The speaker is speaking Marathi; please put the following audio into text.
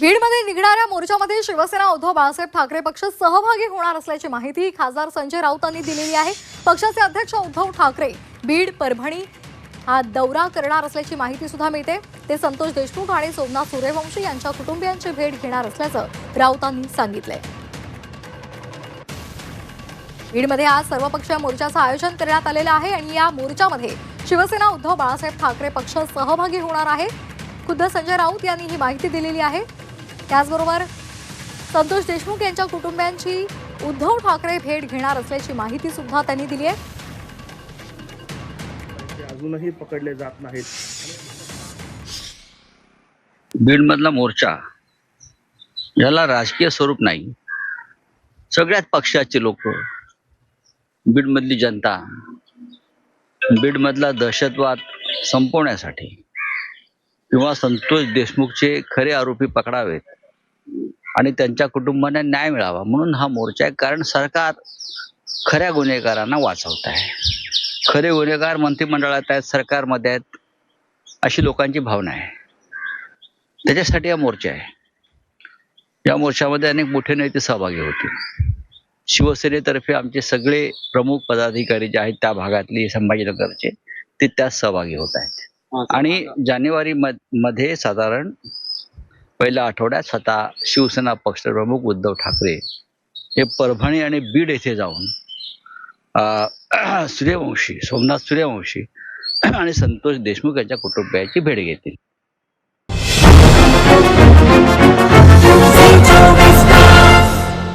बीडमध्ये निघणाऱ्या मोर्चामध्ये शिवसेना उद्धव बाळासाहेब ठाकरे पक्ष सहभागी होणार असल्याची माहिती खासदार संजय राऊतांनी दिलेली आहे. पक्षाचे अध्यक्ष उद्धव ठाकरे बीड परभणी हा दौरा करणार असल्याची माहिती सुद्धा मिळते. ते संतोष देशमुख आणि सोमनाथ सूर्यवंशी यांच्या कुटुंबियांची भेट घेणार असल्याचं राऊतांनी सांगितलंय. बीडमध्ये आज सर्वपक्षीय मोर्चाचं आयोजन करण्यात आलेलं आहे आणि या मोर्चामध्ये शिवसेना उद्धव बाळासाहेब ठाकरे पक्ष सहभागी होणार आहे. खुद्द संजय राऊत यांनी ही माहिती दिलेली आहे. त्याचबरोबर संतोष देशमुख यांच्या कुटुंबियांची उद्धव ठाकरे भेट घेणार असल्याची माहिती सुद्धा त्यांनी दिली आहे. ते अजूनही पकडले जात नाहीत. बीडमधला मोर्चा याला राजकीय स्वरूप नाही. सगळ्याच पक्षाचे लोक बीडमधली जनता बीडमधला दहशतवाद संपवण्यासाठी किंवा संतोष देशमुखचे खरे आरोपी पकडावेत आणि त्यांच्या कुटुंबांना न्याय मिळावा. म्हणून हा मोर्चा आहे कारण सरकार खऱ्या गुन्हेगारांना वाचवत आहे. खरे गुन्हेगार मंत्रिमंडळात आहेत सरकारमध्ये आहेत अशी लोकांची भावना आहे. त्याच्यासाठी हा मोर्चा आहे. या मोर्चामध्ये अनेक मोठे नेते सहभागी होतील. शिवसेनेतर्फे आमचे सगळे प्रमुख पदाधिकारी जे आहेत त्या भागातले संभाजीनगरचे ते त्यात सहभागी होत आहेत. आणि जानेवारी मध- मध्ये साधारण पहिल्या आठवड्यात स्वतः शिवसेना पक्षप्रमुख उद्धव ठाकरे हे परभणी आणि बीड येथे जाऊन सूर्यवंशी सोमनाथ सूर्यवंशी आणि संतोष देशमुख यांच्या कुटुंबियाची भेट घेतील.